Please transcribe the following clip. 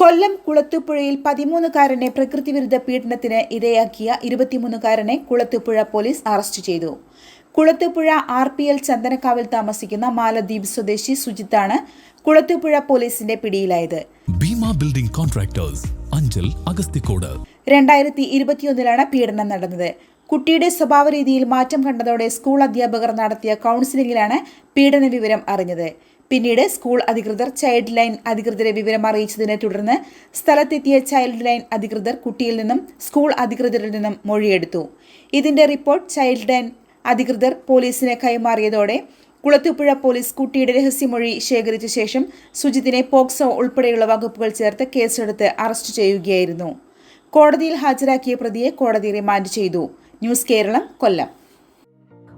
കൊല്ലം കുളത്തുപുഴയിൽ പതിമൂന്നുകാരനെ പ്രകൃതിവിരുദ്ധ പീഡനത്തിന് ഇരയാക്കിയ ഇരുപത്തിമൂന്നുകാരനെ കുളത്തുപുഴ പോലീസ് അറസ്റ്റ് ചെയ്തു. കുളത്തുപുഴ ആർ പി എൽ ചന്ദനക്കാവിൽ താമസിക്കുന്ന മാലദ്വീപ് സ്വദേശി സുജിത്താണ് കുളത്തുപുഴ പോലീസിന്റെ പിടിയിലായത്. ഭീമ ബിൽഡിംഗ് കോൺട്രാക്ടേഴ്സ് അഞ്ചൽ അഗസ്തിക്കോട് രണ്ടായിരത്തി ഇരുപത്തിയൊന്നിലാണ് പീഡനം നടന്നത്. കുട്ടിയുടെ സ്വഭാവ രീതിയിൽ മാറ്റം കണ്ടതോടെ സ്കൂൾ അധ്യാപകർ നടത്തിയ കൗൺസിലിംഗിലാണ് പീഡന വിവരം അറിഞ്ഞത്. പിന്നീട് സ്കൂൾ അധികൃതർ ചൈൽഡ് ലൈൻ അധികൃതരെ വിവരം അറിയിച്ചതിനെ തുടർന്ന് സ്ഥലത്തെത്തിയ ചൈൽഡ് ലൈൻ അധികൃതർ കുട്ടിയിൽ നിന്നും സ്കൂൾ അധികൃതരിൽ നിന്നും മൊഴിയെടുത്തു. ഇതിന്റെ റിപ്പോർട്ട് ചൈൽഡ് ലൈൻ അധികൃതർ പോലീസിന് കൈമാറിയതോടെ കുളത്തുപുഴ പോലീസ് കുട്ടിയുടെ രഹസ്യമൊഴി ശേഖരിച്ച ശേഷം സുജിത്തിനെ പോക്സോ ഉൾപ്പെടെയുള്ള വകുപ്പുകൾ ചേർത്ത് കേസെടുത്ത് അറസ്റ്റ് ചെയ്യുകയായിരുന്നു. കോടതിയിൽ ഹാജരാക്കിയ പ്രതിയെ കോടതി റിമാൻഡ് ചെയ്തു. ന്യൂസ് കേരളം കൊല്ലം.